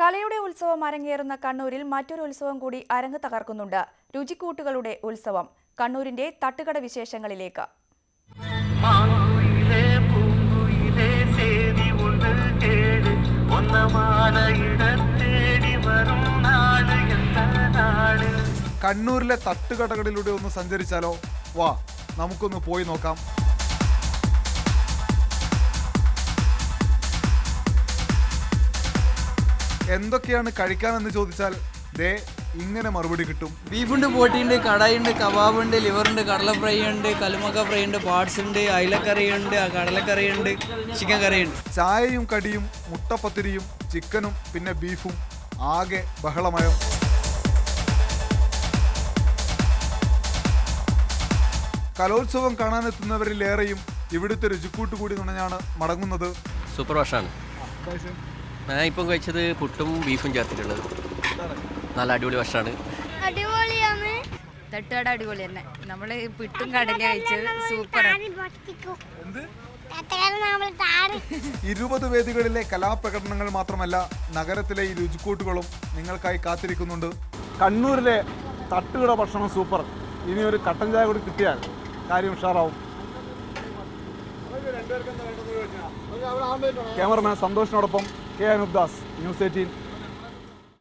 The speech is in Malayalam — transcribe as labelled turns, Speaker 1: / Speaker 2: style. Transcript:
Speaker 1: കലയുടെ ഉത്സവം അരങ്ങേറുന്ന കണ്ണൂരിൽ മറ്റൊരു ഉത്സവം കൂടി അരങ്ങ് തകർക്കുന്നുണ്ട്. രുചിക്കൂട്ടുകളുടെ ഉത്സവം. കണ്ണൂരിന്റെ തട്ടുകട വിശേഷങ്ങളിലേക്ക്.
Speaker 2: കണ്ണൂരിലെ തട്ടുകടകളിലൂടെ ഒന്ന് സഞ്ചരിച്ചാലോ? വാ നമുക്കൊന്ന് പോയി നോക്കാം. എന്തൊക്കെയാണ് കഴിക്കാനെന്ന് ചോദിച്ചാൽ ദേ ഇങ്ങനെ മറുപടി കിട്ടും.
Speaker 3: ബീഫുണ്ട് പോട്ടിയുണ്ട് കടായുണ്ട് കബാബുണ്ട് ലിവറുണ്ട് കടല ഫ്രൈ ഉണ്ട് കലുമക്ക ഫ്രൈ ഉണ്ട് പാർട്സ് ഉണ്ട് അയിലക്കറി ഉണ്ട് കടലക്കറി ഉണ്ട് ചിക്കൻ കറി ഉണ്ട്
Speaker 2: ചായയും കടിയും മുട്ടപ്പത്തിരിയും ചിക്കനും പിന്നെ ബീഫും ആകെ ബഹളമയം. കലോത്സവം കാണാനെത്തുന്നവരിലേറെയും ഇവിടുത്തെ രുചിക്കൂട്ട് കൂടി നുണഞ്ഞാണ് മടങ്ങുന്നത്.
Speaker 4: സൂപ്പർ വാഷാണ് ഞാൻ ഇപ്പം കഴിച്ചത് പുട്ടും ബീഫും ചേർത്തിട്ടുള്ളത്. നല്ല അടിപൊളി ഭക്ഷണമാണ്
Speaker 5: അടിപൊളിയാണ്.
Speaker 6: തട്ടുകട അടിപൊളി തന്നെ. നമ്മൾ പിട്ടും കടല കഴിച്ചത് സൂപ്പർ
Speaker 5: നമ്മൾ താഴെ.
Speaker 2: ഇരുപത് വേദികളിലെ കലാപ്രകടനങ്ങൾ മാത്രമല്ല നഗരത്തിലെ ഈ രുചിക്കൂട്ടുകളും നിങ്ങൾക്കായി കാത്തിരിക്കുന്നുണ്ട്. കണ്ണൂരിലെ തട്ടുകട ഭക്ഷണം സൂപ്പർ. ഇനി ഒരു കട്ടൻ ചായ കൂടി കിട്ടിയാൽ കാര്യം ഉഷാറാവും. ക്യാമറമാൻ സന്തോഷിനോടൊപ്പം കെ അനുദാസ് ന്യൂസ് എയ്റ്റീൻ